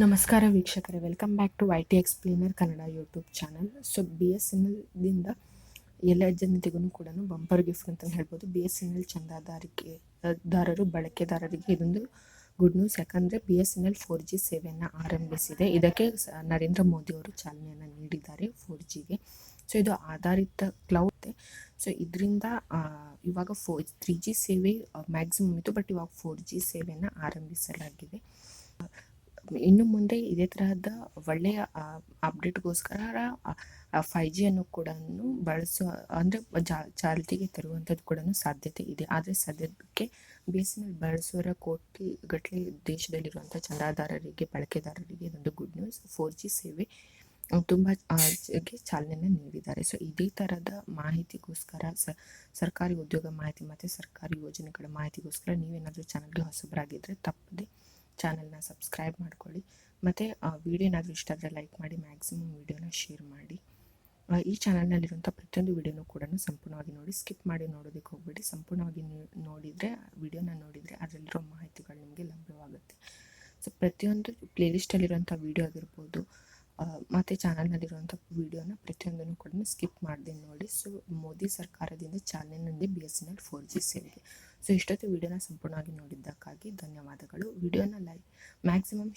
ನಮಸ್ಕಾರ ವೀಕ್ಷಕರೇ welcome back to Y T explainer Kannada YouTube channel so B S N ಎಲ್ದಿಂದ ಎಲ್ಲ ಜನತೆಗೂ ಕೂಡ ಬಂಪರ್ ಗಿಫ್ಟ್ ಅಂತ ಹೇಳ್ಬೋದು. ಬಿ ಎಸ್ ಎನ್ ಎಲ್ ಚಂದಾದಾರಿಕೆ ದಾರರು, ಬಳಕೆದಾರರಿಗೆ ಇದೊಂದು ಗುಡ್ ನ್ಯೂಸ್ ಯಾಕಂದರೆ B S N L four G ಸೇವೆಯನ್ನು ಆರಂಭಿಸಿದೆ. ಇದಕ್ಕೆ ನರೇಂದ್ರ ಮೋದಿ ಅವರು ಚಾಲನೆಯನ್ನು ನೀಡಿದ್ದಾರೆ ಫೋರ್ ಜಿಗೆ ಸೊ ಇದು ಆಧಾರಿತ ಕ್ಲೌಡ್ ಸೊ ಇದರಿಂದ ಇವಾಗ ಫೋ ತ್ರೀ ಜಿ ಸೇವೆ ಮ್ಯಾಕ್ಸಿಮಮ್ ಇತ್ತು ಬಟ್ ಇವಾಗ ಫೋರ್ ಜಿ ಸೇವೆಯನ್ನು ಆರಂಭಿಸಲಾಗಿದೆ. ಇನ್ನು ಮುಂದೆ ಇದೇ ತರಹದ ಒಳ್ಳೆಯ ಅಪ್ಡೇಟ್ಗೋಸ್ಕರ ಫೈ ಜಿಯನ್ನು ಕೂಡ ಬಳಸುವ ಅಂದರೆ ಚಾಲ್ತಿಗೆ ತರುವಂಥದ್ದು ಕೂಡ ಸಾಧ್ಯತೆ ಇದೆ. ಆದರೆ ಸದ್ಯಕ್ಕೆ ಬಿ ಎಸ್ ಎನ್ ಎಲ್ ಬಳಸುವರ ಕೋಟಿ ಗಟ್ಟಲೆ ದೇಶದಲ್ಲಿರುವಂಥ ಚಂದಾದಾರರಿಗೆ, ಬಳಕೆದಾರರಿಗೆ ಇದೊಂದು ಗುಡ್ ನ್ಯೂಸ್ ಫೋರ್ ಜಿ ಸೇವೆ ತುಂಬ ಚಾಲನೆಯನ್ನು ನೀಡಿದ್ದಾರೆ. ಸೊ ಇದೇ ಥರದ ಮಾಹಿತಿಗೋಸ್ಕರ ಸರ್ಕಾರಿ ಉದ್ಯೋಗ ಮಾಹಿತಿ ಮತ್ತು ಸರ್ಕಾರಿ ಯೋಜನೆಗಳ ಮಾಹಿತಿಗೋಸ್ಕರ ನೀವೇನಾದರೂ ಚಾನಲ್ಗೆ ಹೊಸಬರಾಗಿದ್ದರೆ ತಪ್ಪದೆ ಚಾನಲ್ನ ಸಬ್ಸ್ಕ್ರೈಬ್ ಮಾಡ್ಕೊಳ್ಳಿ. ಮತ್ತು ವಿಡಿಯೋ ಏನಾದರೂ ಇಷ್ಟ ಆದರೆ ಲೈಕ್ ಮಾಡಿ, ಮ್ಯಾಕ್ಸಿಮಮ್ ವಿಡಿಯೋನ ಶೇರ್ ಮಾಡಿ. ಈ ಚಾನಲ್ನಲ್ಲಿರುವಂಥ ಪ್ರತಿಯೊಂದು ವಿಡಿಯೋನೂ ಕೂಡ ಸಂಪೂರ್ಣವಾಗಿ ನೋಡಿ, ಸ್ಕಿಪ್ ಮಾಡಿ ನೋಡೋದಕ್ಕೆ ಹೋಗಬೇಡಿ. ಸಂಪೂರ್ಣವಾಗಿ ನೋಡಿದರೆ, ವಿಡಿಯೋನ ನೋಡಿದರೆ ಅದರಲ್ಲಿರೋ ಮಾಹಿತಿಗಳು ನಿಮಗೆ ಲಭ್ಯವಾಗುತ್ತೆ. ಸೊ, ಪ್ರತಿಯೊಂದು ಪ್ಲೇಲಿಸ್ಟಲ್ಲಿರುವಂಥ ವಿಡಿಯೋ ಆಗಿರ್ಬೋದು ಮತ್ತು ಚಾನಲ್ನಲ್ಲಿರುವಂಥ ವಿಡಿಯೋನ ಪ್ರತಿಯೊಂದನ್ನು ಕೂಡ ಸ್ಕಿಪ್ ಮಾಡದೆ ನೋಡಿ. ಸೊ, ಮೋದಿ ಸರ್ಕಾರದಿಂದ ಚಾಲನೆ Nandi B S N L four G ಸೇವೆಗೆ ಸೊ ಇಷ್ಟೊತ್ತು ವಿಡಿಯೋನ ಸಂಪೂರ್ಣವಾಗಿ ನೋಡಿದ್ದಕ್ಕಾಗಿ ಧನ್ಯವಾದಗಳು. ವಿಡಿಯೋನ ಲೈಕ್ ಮ್ಯಾಕ್ಸಿಮಮ್